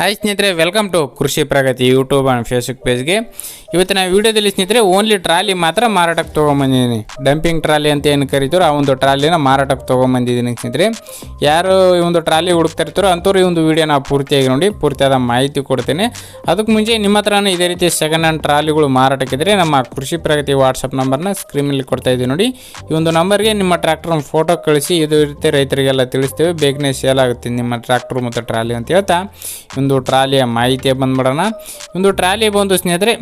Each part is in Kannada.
ಹಾಯ್ ಸ್ನೇಹಿತರೆ welcome to Krishi Pragati YouTube and Facebook ಪೇಜ್ಗೆ ಇವತ್ತಿನ ವಿಡಿಯೋದಲ್ಲಿ ಸ್ನೇಹಿತರೆ ಓನ್ಲಿ ಟ್ರಾಲಿ ಮಾತ್ರ ಮಾರಾಟಕ್ಕೆ ತೊಗೊಂಬಂದಿದ್ದೀನಿ. ಡಂಪಿಂಗ್ ಟ್ರಾಲಿ ಅಂತ ಏನು ಕರೀತಾರೋ ಆ ಒಂದು ಟ್ರಾಲಿನ ಮಾರಾಟಕ್ಕೆ ತೊಗೊಂಬಂದಿದ್ದೀನಿ ಸ್ನೇಹಿತರೆ. ಯಾರು ಈ ಒಂದು ಟ್ರಾಲಿ ಹುಡುಕ್ತಾ ಇರ್ತಾರೋ ಅಂಥವ್ರು ಈ ಒಂದು ವಿಡಿಯೋನ ಪೂರ್ತಿಯಾಗಿ ನೋಡಿ, ಪೂರ್ತಿಯಾದ ಮಾಹಿತಿ ಕೊಡ್ತೇನೆ. ಅದಕ್ಕೆ ಮುಂಚೆ ನಿಮ್ಮ ಹತ್ರನೂ ಇದೇ ರೀತಿ ಸೆಕೆಂಡ್ ಹ್ಯಾಂಡ್ ಟ್ರಾಲಿಗಳು ಮಾರಾಟಕ್ಕಿದ್ರೆ ನಮ್ಮ ಕೃಷಿ ಪ್ರಗತಿ ವಾಟ್ಸಪ್ ನಂಬರ್ನ ಸ್ಕ್ರೀನಲ್ಲಿ ಕೊಡ್ತಾ ಇದ್ದೀವಿ ನೋಡಿ. ಈ ಒಂದು ನಂಬರ್ಗೆ ನಿಮ್ಮ ಟ್ರ್ಯಾಕ್ಟ್ರನ್ನ ಫೋಟೋ ಕಳಿಸಿ, ಇದು ರೀತಿ ರೈತರಿಗೆಲ್ಲ ತಿಳಿಸ್ತೇವೆ. ಬೇಗನೆ ಸೇಲ್ ಆಗುತ್ತೆ ನಿಮ್ಮ ಟ್ರ್ಯಾಕ್ಟರ್ ಮತ್ತು ಟ್ರಾಲಿ ಅಂತ ಹೇಳ್ತಾ. ಒಂದು ಟ್ರಾಲಿಯ ಮಾಹಿತಿ ಬಂದ್ಬಿಡೋಣ. ಒಂದು ಟ್ರಾಲಿ ಬಂದು ಸ್ನೇಹಿತರೆ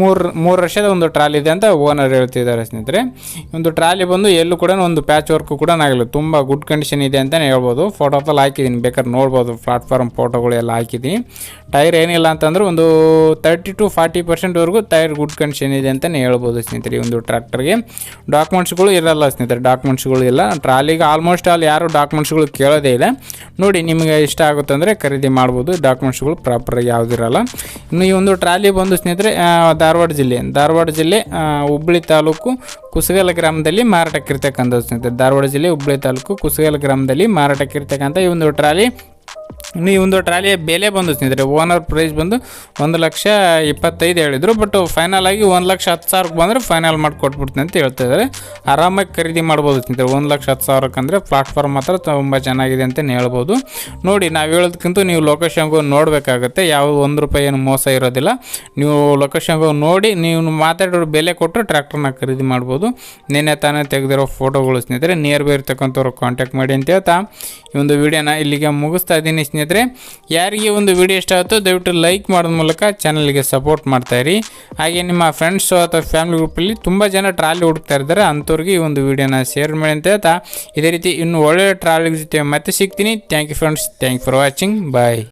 ಮೂರು ಮೂರು ವರ್ಷದ ಒಂದು ಟ್ರಾಲಿ ಇದೆ ಅಂತ ಓನರ್ ಹೇಳ್ತಿದ್ದಾರೆ ಸ್ನೇಹಿತರೆ. ಒಂದು ಟ್ರಾಲಿ ಬಂದು ಎಲ್ಲೂ ಕೂಡ ಒಂದು ಪ್ಯಾಚ್ ವರ್ಕು ಕೂಡ ಆಗಲ್ಲ ತುಂಬ ಗುಡ್ ಕಂಡೀಷನ್ ಇದೆ ಅಂತಲೇ ಹೇಳ್ಬೋದು. ಫೋಟೋದಲ್ಲಿ ಹಾಕಿದ್ದೀನಿ. ಬೇಕಾದ್ರೆ ನೋಡ್ಬೋದು. ಪ್ಲಾಟ್ಫಾರ್ಮ್ ಫೋಟೋಗಳು ಎಲ್ಲ ಹಾಕಿದ್ದೀನಿ. ಟೈರ್ ಏನಿಲ್ಲ ಅಂತಂದ್ರೆ ಒಂದು ತರ್ಟಿ ಟು ಫಾರ್ಟಿ ಪರ್ಸೆಂಟ್ವರೆಗೂ ಟೈರ್ ಗುಡ್ ಕಂಡೀಷನ್ ಇದೆ ಅಂತಲೇ ಹೇಳ್ಬೋದು ಸ್ನೇಹಿತರೆ ಈ ಒಂದು ಟ್ರ್ಯಾಕ್ಟರ್ಗೆ ಡಾಕ್ಯುಮೆಂಟ್ಸ್ಗಳು ಇರಲ್ಲ ಸ್ನೇಹಿತರೆ. ಡಾಕ್ಯುಮೆಂಟ್ಸ್ಗಳು ಇಲ್ಲ. ಟ್ರಾಲಿಗೆ ಆಲ್ಮೋಸ್ಟ್ ಆಲ್ ಯಾರು ಡಾಕ್ಯುಮೆಂಟ್ಸ್ಗಳು ಕೇಳೋದೇ ಇಲ್ಲ. ನೋಡಿ ನಿಮಗೆ ಇಷ್ಟ ಆಗುತ್ತೆ ಅಂದರೆ ಖರೀದಿ ಮಾಡ್ಬೋದು. ಡಾಕ್ಯುಮೆಂಟ್ಸ್ಗಳು ಪ್ರಾಪರಾಗಿ ಯಾವುದಿರಲ್ಲ. ಇನ್ನು ಈ ಒಂದು ಟ್ರಾಲಿ ಬಂದು ಸ್ನೇಹಿತರೆ ಧಾರವಾಡ ಜಿಲ್ಲೆ ಧಾರವಾಡ ಜಿಲ್ಲೆ ಹುಬ್ಬಳ್ಳಿ ತಾಲೂಕು ಕುಸಗಲ ಗ್ರಾಮದಲ್ಲಿ ಮಾರಾಟಕ್ಕಿರ್ತಕ್ಕಂಥದ್ದು ಸ್ನೇಹಿತರೆ. ಧಾರವಾಡ ಜಿಲ್ಲೆ ಹುಬ್ಬಳ್ಳಿ ತಾಲೂಕು ಕುಸಗಲ ಗ್ರಾಮದಲ್ಲಿ ಮಾರಾಟಕ್ಕಿರ್ತಕ್ಕಂಥ ಈ ಒಂದು ಟ್ರಾಲಿ ಇನ್ನು ಈ ಒಂದು ಟ್ರಾಲಿಯ ಬೆಲೆ ಬಂದು ಸ್ನೇಹಿತರೆ, ಓನರ್ ಪ್ರೈಸ್ ಬಂದು ಒಂದು ಲಕ್ಷ ಇಪ್ಪತ್ತೈದು ಹೇಳಿದರು ಬಟ್ ಫೈನಲ್ ಆಗಿ ಒಂದು ಲಕ್ಷ ಹತ್ತು ಸಾವಿರಕ್ಕೆ ಬಂದರೆ ಫೈನಲ್ ಮಾಡಿ ಕೊಟ್ಬಿಡ್ತೀನಿ ಅಂತ ಹೇಳ್ತಾ ಇದ್ದಾರೆ. ಆರಾಮಾಗಿ ಖರೀದಿ ಮಾಡ್ಬೋದು ಸ್ನೇಹಿತರೆ, ಒಂದು ಲಕ್ಷ ಹತ್ತು ಸಾವಿರಕ್ಕೆ ಅಂದರೆ ಪ್ಲಾಟ್ಫಾರ್ಮ್ ಮಾತ್ರ ತುಂಬ ಚೆನ್ನಾಗಿದೆ ಅಂತಲೇ ಹೇಳ್ಬೋದು. ನೋಡಿ, ನಾವು ಹೇಳೋದಕ್ಕಿಂತ ನೀವು ಲೊಕೇಶನ್ಗೂ ನೋಡಬೇಕಾಗುತ್ತೆ ಯಾವ ಒಂದು ರೂಪಾಯಿ ಏನು ಮೋಸ ಇರೋದಿಲ್ಲ. ನೀವು ಲೊಕೇಶನ್ಗೂ ನೋಡಿ, ನೀವು ಮಾತಾಡೋ ಬೆಲೆ ಕೊಟ್ಟು ಟ್ರ್ಯಾಕ್ಟರ್ನ ಖರೀದಿ ಮಾಡ್ಬೋದು. ನಿನ್ನೆ ತಾನೇ ತೆಗೆದಿರೋ ಫೋಟೋಗಳು ಸ್ನೇಹಿತರೆ ನಿಯರ್ ಬೈ ಇರ್ತಕ್ಕಂಥವ್ರು ಕಾಂಟ್ಯಾಕ್ಟ್ ಮಾಡಿ ಅಂತ ಹೇಳ್ತಾ, ಈ ಒಂದು ವಿಡಿಯೋನ ಇಲ್ಲಿಗೆ ಮುಗಿಸ್ತಾ ಇದ್ದೀನಿ. ಸ್ನೇಹಿತರೆ, ಯಾರಿಗೆ ಒಂದು ವಿಡಿಯೋ ಇಷ್ಟ ಆಗುತ್ತೋ ದಯವಿಟ್ಟು ಲೈಕ್ ಮಾಡೋದ ಮೂಲಕ ಚಾನಲ್ಗೆ ಸಪೋರ್ಟ್ ಮಾಡ್ತಾಯಿರಿ ಹಾಗೆ ನಿಮ್ಮ ಫ್ರೆಂಡ್ಸು ಅಥವಾ ಫ್ಯಾಮಿಲಿ ಗ್ರೂಪಲ್ಲಿ ತುಂಬ ಜನ ಟ್ರಾಲಿ ಹುಡುಕ್ತಾ ಇದ್ದಾರೆ ಅಂಥವ್ರಿಗೆ ಈ ಒಂದು ವಿಡಿಯೋನ ಶೇರ್ ಮಾಡಿ ಅಂತ ಹೇಳ್ತಾ, ಇದೇ ರೀತಿ ಇನ್ನು ಒಳ್ಳೆಯ ಟ್ರಾಲಿ ಜೊತೆ ಮತ್ತೆ ಸಿಗ್ತೀನಿ. Thank you friends thank for watching bye